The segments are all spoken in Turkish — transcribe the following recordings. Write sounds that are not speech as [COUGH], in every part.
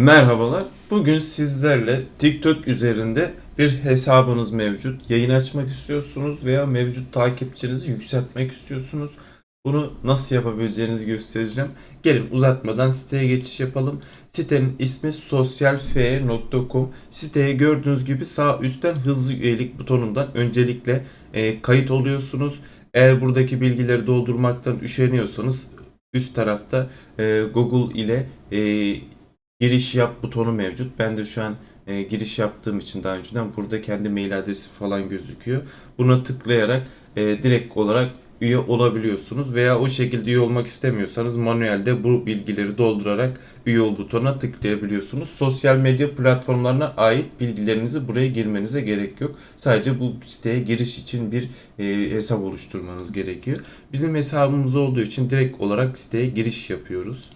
Merhabalar. Bugün sizlerle TikTok üzerinde bir hesabınız mevcut. Yayın açmak istiyorsunuz veya mevcut takipçinizi yükseltmek istiyorsunuz. Bunu nasıl yapabileceğinizi göstereceğim. Gelin uzatmadan siteye geçiş yapalım. Sitenin ismi sosyalfe.com. Siteye gördüğünüz gibi sağ üstten hızlı üyelik butonundan öncelikle e, kayıt oluyorsunuz. Eğer buradaki bilgileri doldurmaktan üşeniyorsanız üst tarafta e, Google ile e, giriş yap butonu mevcut. Ben de şu an e, giriş yaptığım için daha önceden burada kendi mail adresi falan gözüküyor. Buna tıklayarak e, direkt olarak üye olabiliyorsunuz veya o şekilde üye olmak istemiyorsanız manuelde bu bilgileri doldurarak üye ol butonuna tıklayabiliyorsunuz. Sosyal medya platformlarına ait bilgilerinizi buraya girmenize gerek yok. Sadece bu siteye giriş için bir e, hesap oluşturmanız gerekiyor. Bizim hesabımız olduğu için direkt olarak siteye giriş yapıyoruz.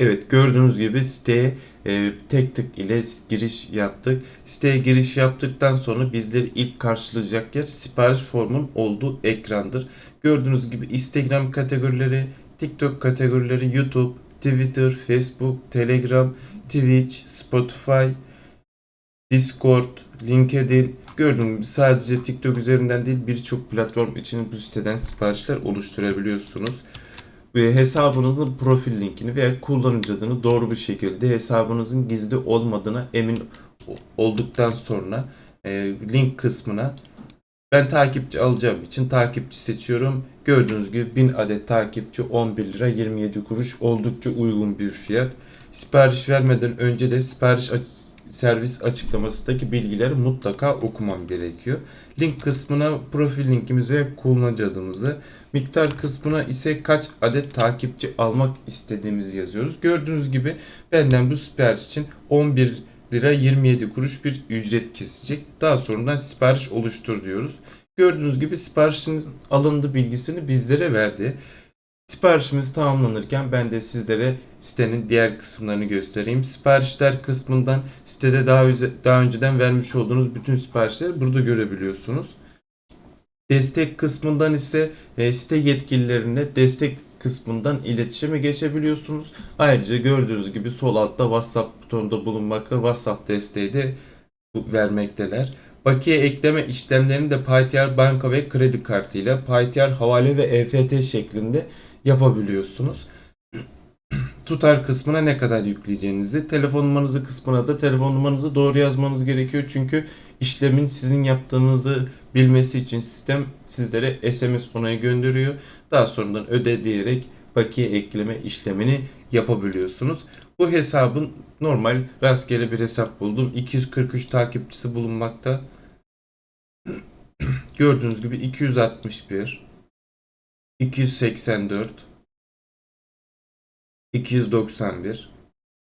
Evet gördüğünüz gibi siteye e, tek tık ile giriş yaptık. Siteye giriş yaptıktan sonra bizleri ilk karşılayacak yer sipariş formun olduğu ekrandır. Gördüğünüz gibi Instagram kategorileri, TikTok kategorileri, YouTube, Twitter, Facebook, Telegram, Twitch, Spotify, Discord, LinkedIn gördüğünüz gibi sadece TikTok üzerinden değil birçok platform için bu siteden siparişler oluşturabiliyorsunuz hesabınızın profil linkini veya kullanıcı adını doğru bir şekilde hesabınızın gizli olmadığına emin olduktan sonra e, link kısmına ben takipçi alacağım için takipçi seçiyorum. Gördüğünüz gibi 1000 adet takipçi 11 lira 27 kuruş oldukça uygun bir fiyat. Sipariş vermeden önce de sipariş servis açıklamasındaki bilgileri mutlaka okumam gerekiyor. Link kısmına profil linkimizi ve kullanıcı adımızı, miktar kısmına ise kaç adet takipçi almak istediğimizi yazıyoruz. Gördüğünüz gibi benden bu sipariş için 11 lira 27 kuruş bir ücret kesecek. Daha sonradan sipariş oluştur diyoruz. Gördüğünüz gibi siparişiniz alındı bilgisini bizlere verdi. Siparişimiz tamamlanırken ben de sizlere sitenin diğer kısımlarını göstereyim. Siparişler kısmından sitede daha, daha önceden vermiş olduğunuz bütün siparişleri burada görebiliyorsunuz. Destek kısmından ise e, site yetkililerine destek kısmından iletişime geçebiliyorsunuz. Ayrıca gördüğünüz gibi sol altta WhatsApp butonunda bulunmakta. WhatsApp desteği de vermekteler. Bakiye ekleme işlemlerini de PayTR banka ve kredi kartıyla PayTR havale ve EFT şeklinde yapabiliyorsunuz. [CLEARS THROAT] Tutar kısmına ne kadar yükleyeceğinizi, telefon numaranızı kısmına da telefon numaranızı doğru yazmanız gerekiyor. Çünkü işlemin sizin yaptığınızı bilmesi için sistem sizlere SMS onayı gönderiyor. Daha sonradan öde diyerek bakiye ekleme işlemini yapabiliyorsunuz. Bu hesabın normal rastgele bir hesap buldum. 243 takipçisi bulunmakta. [CLEARS THROAT] Gördüğünüz gibi 261 284 291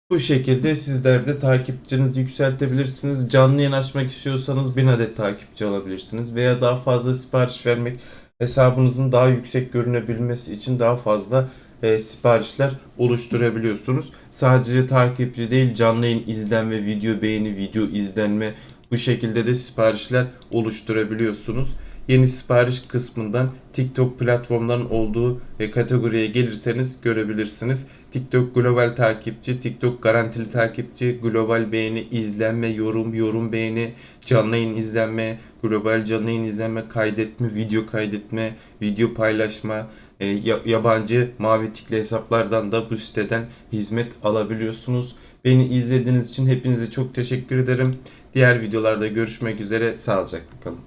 bu şekilde sizler de takipçinizi yükseltebilirsiniz. Canlı yayın açmak istiyorsanız 1000 adet takipçi alabilirsiniz. Veya daha fazla sipariş vermek hesabınızın daha yüksek görünebilmesi için daha fazla e, siparişler oluşturabiliyorsunuz. Sadece takipçi değil canlı yayın izlenme, video beğeni, video izlenme bu şekilde de siparişler oluşturabiliyorsunuz. Yeni sipariş kısmından TikTok platformların olduğu e, kategoriye gelirseniz görebilirsiniz. TikTok global takipçi, TikTok garantili takipçi, global beğeni, izlenme, yorum, yorum beğeni, canlı yayın izlenme, global canlı yayın izlenme, kaydetme, video kaydetme, video paylaşma, e, ya- yabancı mavi tikli hesaplardan da bu siteden hizmet alabiliyorsunuz. Beni izlediğiniz için hepinize çok teşekkür ederim. Diğer videolarda görüşmek üzere. Sağlıcakla kalın.